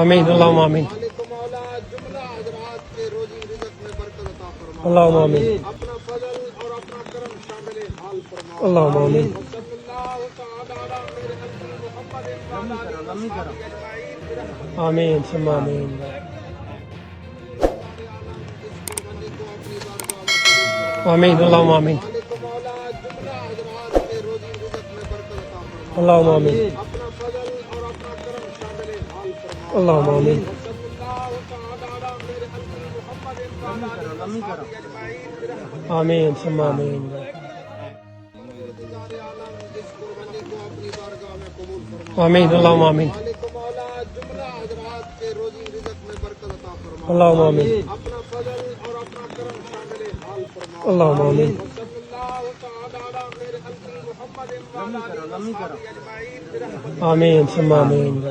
आमीन अल्लाह आमीन अल्लाह आमीन अल्लाह आमीन आमीन सम्मा आमीन आमीन अल्लाह आमीन اللهم آمين. اللهم آمين. آمين. ثم آمين. آمين. اللهم آمين. اللهم آمين. اللهم آمين. آمين ثم آمين